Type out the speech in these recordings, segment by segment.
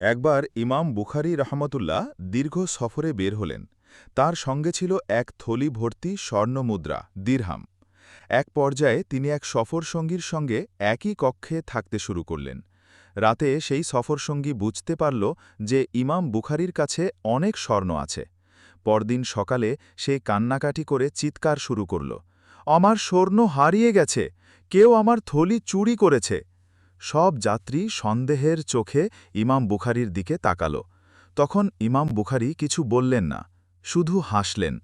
একবার ইমাম বুখারি রহমতুল্লাহ দীর্ঘ সফরে বের হলেন। তার সঙ্গে ছিল এক থলি ভর্তি স্বর্ণ মুদ্রা, দিরহাম। এক পর্যায়ে তিনি এক সফরসঙ্গীর সঙ্গে একই কক্ষে থাকতে শুরু করলেন। রাতে সেই সফরসঙ্গী বুঝতে পারল যে ইমাম বুখারির কাছে অনেক স্বর্ণ আছে। পরদিন সকালে সে কান্নাকাটি করে চিৎকার শুরু করল, আমার স্বর্ণ হারিয়ে গেছে! কেউ আমার থলি চুরি করেছে! সব যাত্রী সন্দেহের চোখে ইমাম বুখারির দিকে তাকাল। তখন ইমাম বুখারি কিছু বললেন না, শুধু হাসলেন।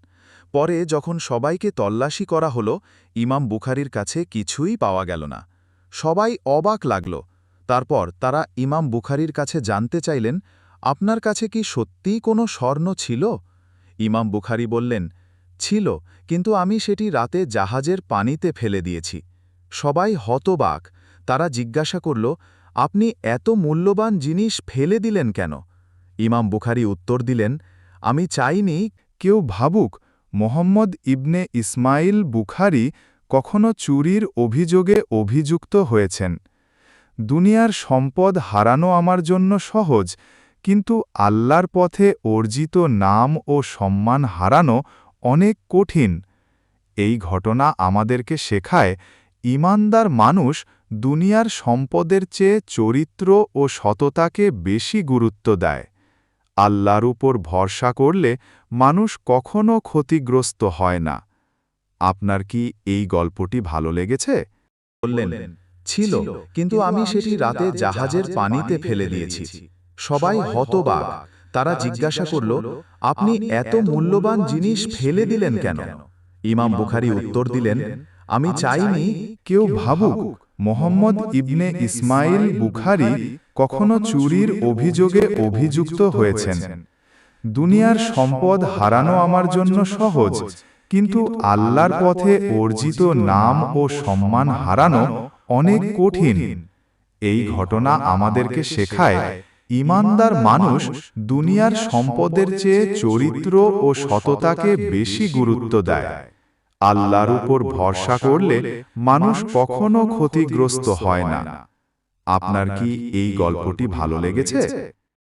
পরে যখন সবাইকে তল্লাশি করা হল, ইমাম বুখারির কাছে কিছুই পাওয়া গেল না। সবাই অবাক লাগল। তারপর তারা ইমাম বুখারির কাছে জানতে চাইলেন, আপনার কাছে কি সত্যিই কোনো স্বর্ণ ছিল? ইমাম বুখারি বললেন, ছিল, কিন্তু আমি সেটি রাতে জাহাজের পানিতে ফেলে দিয়েছি। সবাই হতবাক। তারা জিজ্ঞাসা করল, আপনি এত মূল্যবান জিনিস ফেলে দিলেন কেন? ইমাম বুখারি উত্তর দিলেন, আমি চাইনি কেউ ভাবুক মোহাম্মদ ইবনে ইসমাইল বুখারি কখনো চুরির অভিযোগে অভিযুক্ত হয়েছেন। দুনিয়ার সম্পদ হারানো আমার জন্য সহজ, কিন্তু আল্লাহর পথে অর্জিত নাম ও সম্মান হারানো অনেক কঠিন। এই ঘটনা আমাদেরকে শেখায়, ইমানদার মানুষ দুনিয়ার সম্পদের চেয়ে চরিত্র ও সততাকে বেশি গুরুত্ব দেয়। আল্লাহর উপর ভরসা করলে মানুষ কখনো ক্ষতিগ্রস্ত হয় না। আপনার কি এই গল্পটি ভালো লেগেছে? বললেন ছিল কিন্তু আমি সেটি রাতে জাহাজের পানিতে ফেলে দিয়েছি। সবাই হতবাক। তারা জিজ্ঞাসা করল আপনি এত মূল্যবান জিনিস ফেলে দিলেন কেন? ইমাম বুখারি উত্তর দিলেন আমি চাইনি কেউ ভাবুক। মোহাম্মদ ইবনে ইসমাইল বুখারি কখনো চুরির অভিযোগে অভিযুক্ত হয়েছেন। দুনিয়ার সম্পদ হারানো আমার জন্য সহজ, কিন্তু আল্লাহর পথে অর্জিত নাম ও সম্মান হারানো অনেক কঠিন। এই ঘটনা আমাদেরকে শেখায়, ইমানদার মানুষ দুনিয়ার সম্পদের চেয়ে চরিত্র ও সততাকে বেশি গুরুত্ব দেয়। আল্লাহর উপর ভরসা করলে মানুষ কখনো ক্ষতিগ্রস্ত হয় না। আপনার কি এই গল্পটি ভালো লেগেছে?